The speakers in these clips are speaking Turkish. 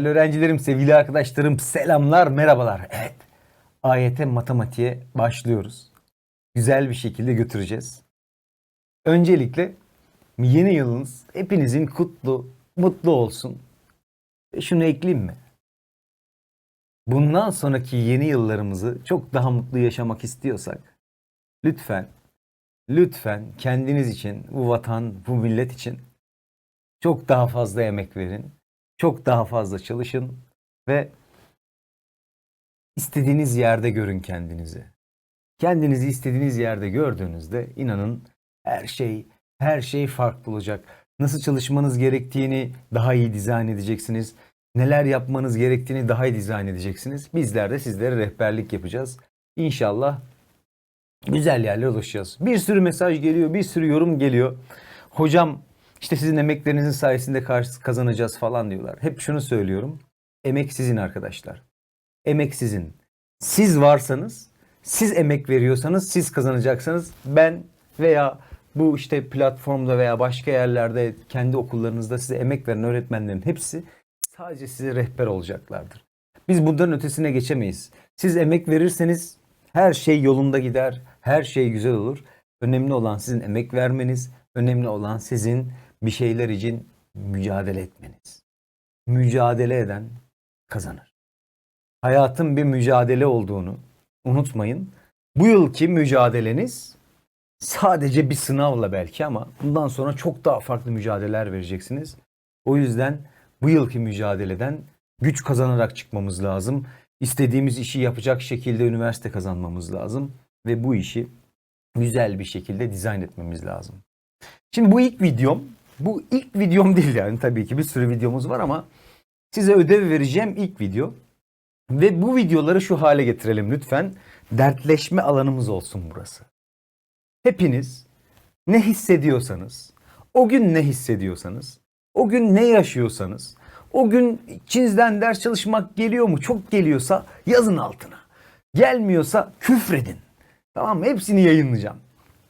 Değerli öğrencilerim, sevgili arkadaşlarım, selamlar, merhabalar. Evet, AYT matematiğe başlıyoruz. Güzel bir şekilde götüreceğiz. Öncelikle yeni yılınız hepinizin kutlu, mutlu olsun. Ve şunu ekleyeyim mi? Bundan sonraki yeni yıllarımızı çok daha mutlu yaşamak istiyorsak lütfen, lütfen kendiniz için, bu vatan, bu millet için çok daha fazla emek verin. Çok daha fazla çalışın ve istediğiniz yerde görün kendinizi. Kendinizi istediğiniz yerde gördüğünüzde inanın her şey her şey farklı olacak. Nasıl çalışmanız gerektiğini daha iyi dizayn edeceksiniz. Neler yapmanız gerektiğini daha iyi dizayn edeceksiniz. Bizler de sizlere rehberlik yapacağız. İnşallah güzel yerlere ulaşacağız. Bir sürü mesaj geliyor, bir sürü yorum geliyor. Hocam işte sizin emeklerinizin sayesinde kazanacağız falan diyorlar. Hep şunu söylüyorum. Emek sizin arkadaşlar. Emek sizin. Siz varsanız, siz emek veriyorsanız siz kazanacaksınız. Ben veya bu işte platformda veya başka yerlerde kendi okullarınızda size emek veren öğretmenlerin hepsi sadece size rehber olacaklardır. Biz bunların ötesine geçemeyiz. Siz emek verirseniz her şey yolunda gider, her şey güzel olur. Önemli olan sizin emek vermeniz, önemli olan sizin bir şeyler için mücadele etmeniz. Mücadele eden kazanır. Hayatın bir mücadele olduğunu unutmayın. Bu yılki mücadeleniz sadece bir sınavla belki ama bundan sonra çok daha farklı mücadeleler vereceksiniz. O yüzden bu yılki mücadeleden güç kazanarak çıkmamız lazım. İstediğimiz işi yapacak şekilde üniversite kazanmamız lazım ve bu işi güzel bir şekilde dizayn etmemiz lazım. Şimdi bu ilk videom, bu ilk videom değil yani tabii ki bir sürü videomuz var ama size ödev vereceğim ilk video. Ve bu videoları şu hale getirelim lütfen. Dertleşme alanımız olsun burası. Hepiniz ne hissediyorsanız, o gün ne hissediyorsanız, o gün ne yaşıyorsanız, o gün içinizden ders çalışmak geliyor mu? Çok geliyorsa yazın altına. Gelmiyorsa küfredin. Tamam mı? Hepsini yayınlayacağım.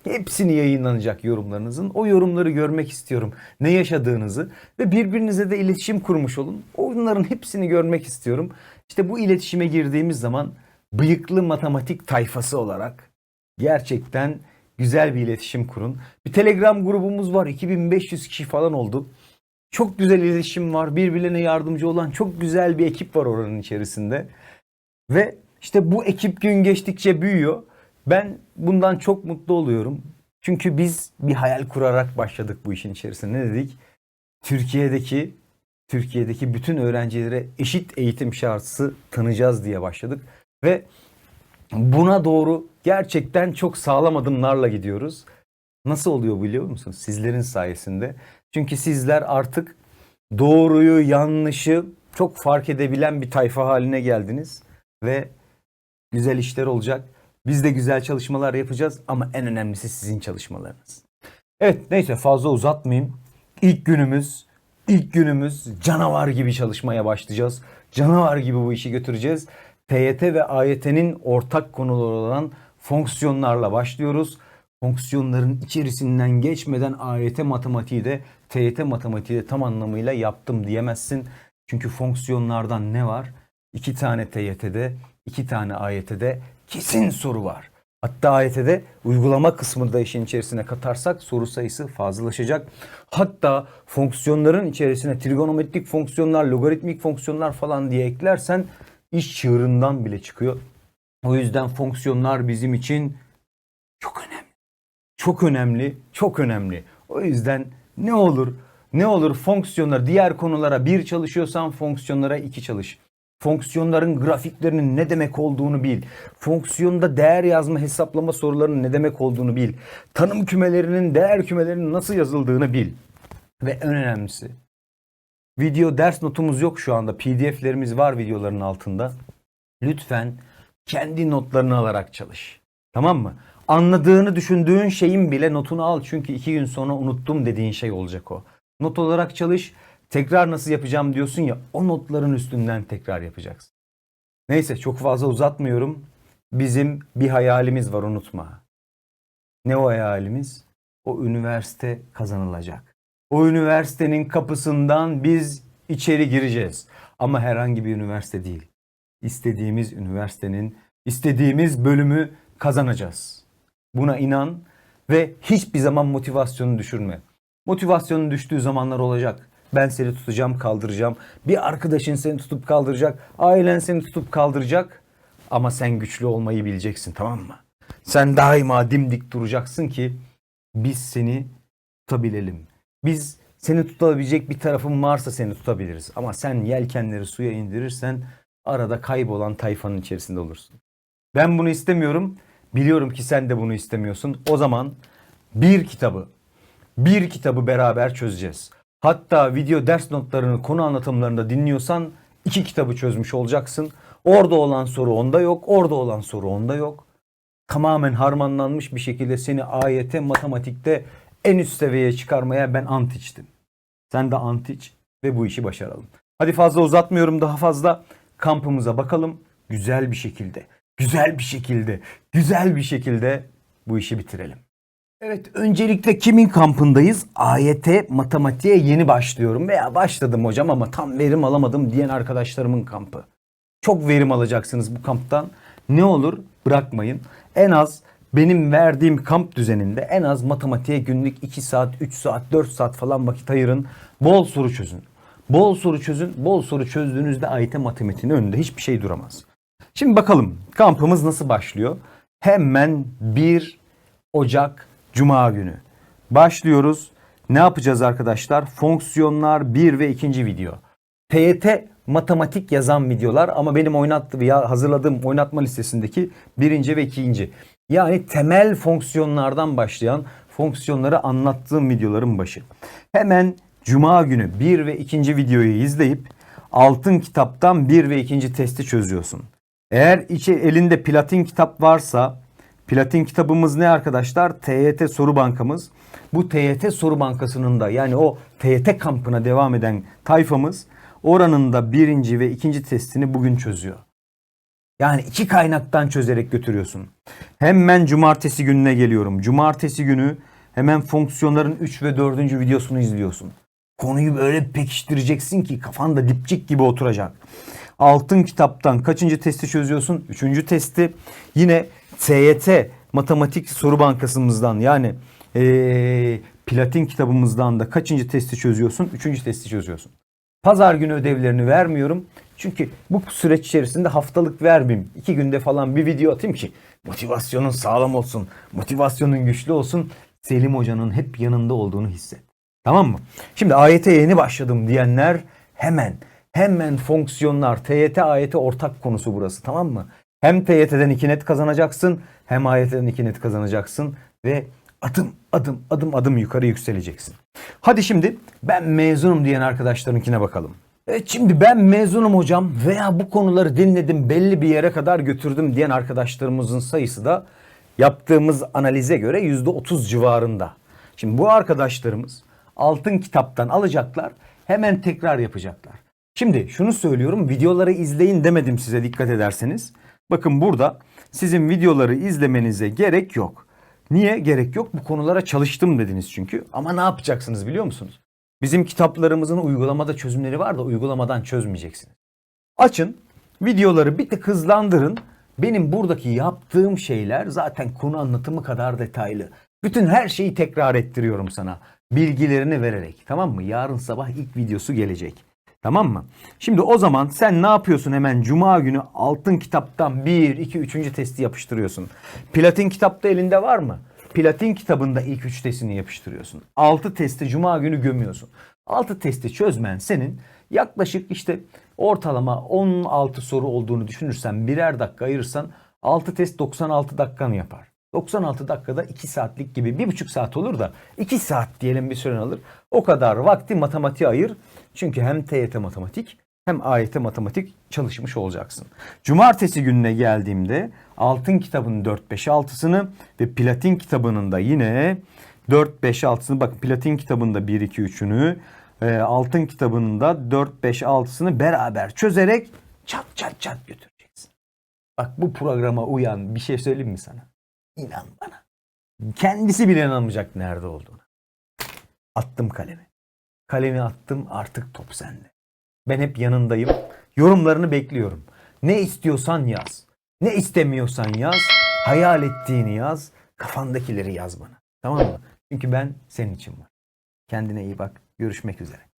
Hepsini yayınlanacak yorumlarınızın. O yorumları görmek istiyorum. Ne yaşadığınızı ve birbirinize de iletişim kurmuş olun. Onların hepsini görmek istiyorum. İşte bu iletişime girdiğimiz zaman bıyıklı matematik tayfası olarak gerçekten güzel bir iletişim kurun. Bir Telegram grubumuz var. 2500 kişi falan oldu. Çok güzel iletişim var. Birbirlerine yardımcı olan çok güzel bir ekip var oranın içerisinde. Ve işte bu ekip gün geçtikçe büyüyor. Ben bundan çok mutlu oluyorum. Çünkü biz bir hayal kurarak başladık bu işin içerisine. Ne dedik? Türkiye'deki Türkiye'deki bütün öğrencilere eşit eğitim şartısı tanıyacağız diye başladık ve buna doğru gerçekten çok sağlam adımlarla gidiyoruz. Nasıl oluyor biliyor musunuz? Sizlerin sayesinde. Çünkü sizler artık doğruyu, yanlışı çok fark edebilen bir tayfa haline geldiniz ve güzel işler olacak. Biz de güzel çalışmalar yapacağız ama en önemlisi sizin çalışmalarınız. Evet neyse fazla uzatmayayım. İlk günümüz, ilk günümüz canavar gibi çalışmaya başlayacağız. Canavar gibi bu işi götüreceğiz. TYT ve AYT'nin ortak konuları olan fonksiyonlarla başlıyoruz. Fonksiyonların içerisinden geçmeden AYT matematiği de TYT matematiği de tam anlamıyla yaptım diyemezsin. Çünkü fonksiyonlardan ne var? İki tane TYT'de, iki tane AYT'de kesin soru var. Hatta AYT'de uygulama kısmını da işin içerisine katarsak soru sayısı fazlalaşacak. Hatta fonksiyonların içerisine trigonometrik fonksiyonlar, logaritmik fonksiyonlar falan diye eklersen iş çığırından bile çıkıyor. O yüzden fonksiyonlar bizim için çok önemli. Çok önemli, çok önemli. O yüzden ne olur, ne olur fonksiyonlar diğer konulara bir çalışıyorsan fonksiyonlara iki çalış. Fonksiyonların grafiklerinin ne demek olduğunu bil. Fonksiyonda değer yazma hesaplama sorularının ne demek olduğunu bil. Tanım kümelerinin değer kümelerinin nasıl yazıldığını bil. Ve en önemlisi video ders notumuz yok şu anda. PDF'lerimiz var videoların altında. Lütfen kendi notlarını alarak çalış. Tamam mı? Anladığını düşündüğün şeyin bile notunu al. Çünkü iki gün sonra unuttum dediğin şey olacak o. Not olarak çalış. Tekrar nasıl yapacağım diyorsun ya o notların üstünden tekrar yapacaksın. Neyse çok fazla uzatmıyorum. Bizim bir hayalimiz var unutma. Ne o hayalimiz? O üniversite kazanılacak. O üniversitenin kapısından biz içeri gireceğiz. Ama herhangi bir üniversite değil. İstediğimiz üniversitenin istediğimiz bölümü kazanacağız. Buna inan ve hiçbir zaman motivasyonunu düşürme. Motivasyonun düştüğü zamanlar olacak. Ben seni tutacağım, kaldıracağım. Bir arkadaşın seni tutup kaldıracak. Ailen seni tutup kaldıracak. Ama sen güçlü olmayı bileceksin tamam mı? Sen daima dimdik duracaksın ki biz seni tutabilelim. Biz seni tutabilecek bir tarafın varsa seni tutabiliriz. Ama sen yelkenleri suya indirirsen arada kaybolan tayfanın içerisinde olursun. Ben bunu istemiyorum. Biliyorum ki sen de bunu istemiyorsun. O zaman bir kitabı, bir kitabı beraber çözeceğiz. Hatta video ders notlarını konu anlatımlarında dinliyorsan iki kitabı çözmüş olacaksın. Orada olan soru onda yok, orada olan soru onda yok. Tamamen harmanlanmış bir şekilde seni ayete, matematikte en üst seviyeye çıkarmaya ben ant. Sen de ant iç ve bu işi başaralım. Hadi fazla uzatmıyorum daha fazla. Kampımıza bakalım. Güzel bir şekilde, güzel bir şekilde, güzel bir şekilde bu işi bitirelim. Evet öncelikle kimin kampındayız? AYT matematiğe yeni başlıyorum veya başladım hocam ama tam verim alamadım diyen arkadaşlarımın kampı. Çok verim alacaksınız bu kamptan. Ne olur bırakmayın. En az benim verdiğim kamp düzeninde en az matematiğe günlük 2 saat, 3 saat, 4 saat falan vakit ayırın. Bol soru çözün. Bol soru çözün. Bol soru çözdüğünüzde AYT matematiğinin önünde hiçbir şey duramaz. Şimdi bakalım kampımız nasıl başlıyor? Hemen 1 Ocak Cuma günü. Başlıyoruz. Ne yapacağız arkadaşlar? Fonksiyonlar 1 ve 2. video. TYT matematik yazan videolar ama benim oynattığım ya hazırladığım oynatma listesindeki birinci ve ikinci. Yani temel fonksiyonlardan başlayan fonksiyonları anlattığım videoların başı. Hemen Cuma günü 1 ve 2. videoyu izleyip altın kitaptan 1 ve 2. testi çözüyorsun. Eğer içi elinde platin kitap varsa platin kitabımız ne arkadaşlar? TYT soru bankamız. Bu TYT soru bankasının da yani o TYT kampına devam eden tayfamız oranın da birinci ve ikinci testini bugün çözüyor. Yani iki kaynaktan çözerek götürüyorsun. Hemen cumartesi gününe geliyorum. Cumartesi günü hemen fonksiyonların 3 ve 4. videosunu izliyorsun. Konuyu böyle pekiştireceksin ki kafanda dipçik gibi oturacak. Altın kitaptan kaçıncı testi çözüyorsun? Üçüncü testi. Yine TYT matematik soru bankasımızdan yani eee, platin kitabımızdan da kaçıncı testi çözüyorsun? Üçüncü testi çözüyorsun. Pazar günü ödevlerini vermiyorum. Çünkü bu süreç içerisinde haftalık vermeyeyim. İki günde falan bir video atayım ki motivasyonun sağlam olsun. Motivasyonun güçlü olsun. Selim Hoca'nın hep yanında olduğunu hisset. Tamam mı? Şimdi AYT'ye yeni başladım diyenler hemen hemen fonksiyonlar TYT AYT ortak konusu burası tamam mı? Hem TYT'den 2 net kazanacaksın hem AYT'den 2 net kazanacaksın ve adım adım adım adım yukarı yükseleceksin. Hadi şimdi ben mezunum diyen arkadaşlarınkine bakalım. Evet şimdi ben mezunum hocam veya bu konuları dinledim belli bir yere kadar götürdüm diyen arkadaşlarımızın sayısı da yaptığımız analize göre %30 civarında. Şimdi bu arkadaşlarımız altın kitaptan alacaklar hemen tekrar yapacaklar. Şimdi şunu söylüyorum videoları izleyin demedim size dikkat ederseniz. Bakın burada sizin videoları izlemenize gerek yok. Niye gerek yok? Bu konulara çalıştım dediniz çünkü. Ama ne yapacaksınız biliyor musunuz? Bizim kitaplarımızın uygulamada çözümleri var da uygulamadan çözmeyeceksiniz. Açın, videoları bir tık hızlandırın. Benim buradaki yaptığım şeyler zaten konu anlatımı kadar detaylı. Bütün her şeyi tekrar ettiriyorum sana. Bilgilerini vererek. Tamam mı? Yarın sabah ilk videosu gelecek. Tamam mı? Şimdi o zaman sen ne yapıyorsun hemen cuma günü altın kitaptan 1, 2, 3. testi yapıştırıyorsun. Platin kitapta elinde var mı? Platin kitabında ilk 3 testini yapıştırıyorsun. 6 testi cuma günü gömüyorsun. 6 testi çözmen senin yaklaşık işte ortalama 16 soru olduğunu düşünürsen birer dakika ayırırsan 6 test 96 dakikanı yapar. 96 dakikada 2 saatlik gibi 1,5 saat olur da 2 saat diyelim bir süren alır. O kadar vakti matematiğe ayır. Çünkü hem TYT matematik hem AYT matematik çalışmış olacaksın. Cumartesi gününe geldiğimde altın kitabının 4-5-6'sını ve platin kitabının da yine 4-5-6'sını bakın platin kitabında 1-2-3'ünü e, altın kitabının da 4-5-6'sını beraber çözerek çat çat çat götüreceksin. Bak bu programa uyan bir şey söyleyeyim mi sana? İnan bana. Kendisi bile inanmayacak nerede olduğunu. Attım kalemi. Kalemi attım artık top sende. Ben hep yanındayım. Yorumlarını bekliyorum. Ne istiyorsan yaz. Ne istemiyorsan yaz. Hayal ettiğini yaz. Kafandakileri yaz bana. Tamam mı? Çünkü ben senin için var. Kendine iyi bak. Görüşmek üzere.